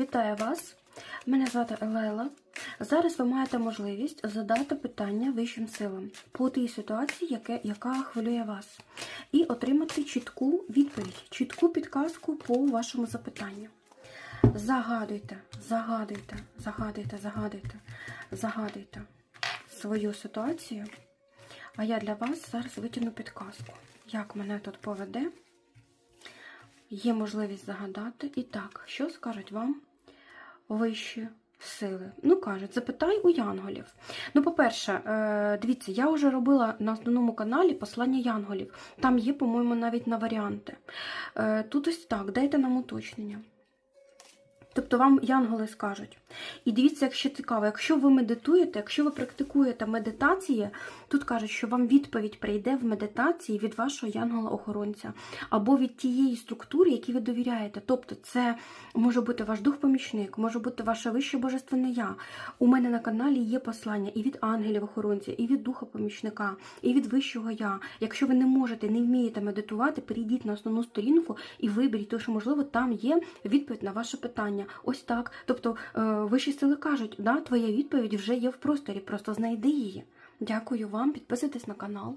Вітаю вас! Мене звати Елела. Зараз ви маєте можливість задати питання вищим силам по тій ситуації, яке, яка хвилює вас, і отримати чітку відповідь, чітку підказку по вашому запитанню. Загадуйте, загадуйте, загадуйте, загадуйте, загадуйте свою ситуацію. А я для вас зараз витягну підказку, як мене тут поведе. Є можливість загадати. І так, що скажуть вам вищі сили? Ну, кажуть, запитай у янголів. Ну, по-перше, е, дивіться, я вже робила на основному каналі послання янголів. Там є, по-моєму, навіть на варіанти. Е, Тут ось так, дайте нам уточнення. Тобто вам янголи скажуть. І дивіться, якщо цікаво, якщо ви медитуєте, якщо ви практикуєте медитації, тут кажуть, що вам відповідь прийде в медитації від вашого янгола-охоронця або від тієї структури, якій ви довіряєте. Тобто, це може бути ваш дух-помічник, може бути ваше вище божественне я. У мене на каналі є послання і від ангелів-охоронця, і від духа-помічника, і від вищого я. Якщо ви не можете, не вмієте медитувати, перейдіть на основну сторінку і виберіть, тому що, можливо, там є відповідь на ваше питання. Ось так. Тобто, е, вищі сили кажуть, да, твоя відповідь вже є в просторі, просто знайди її. Дякую вам, підписуйтесь на канал.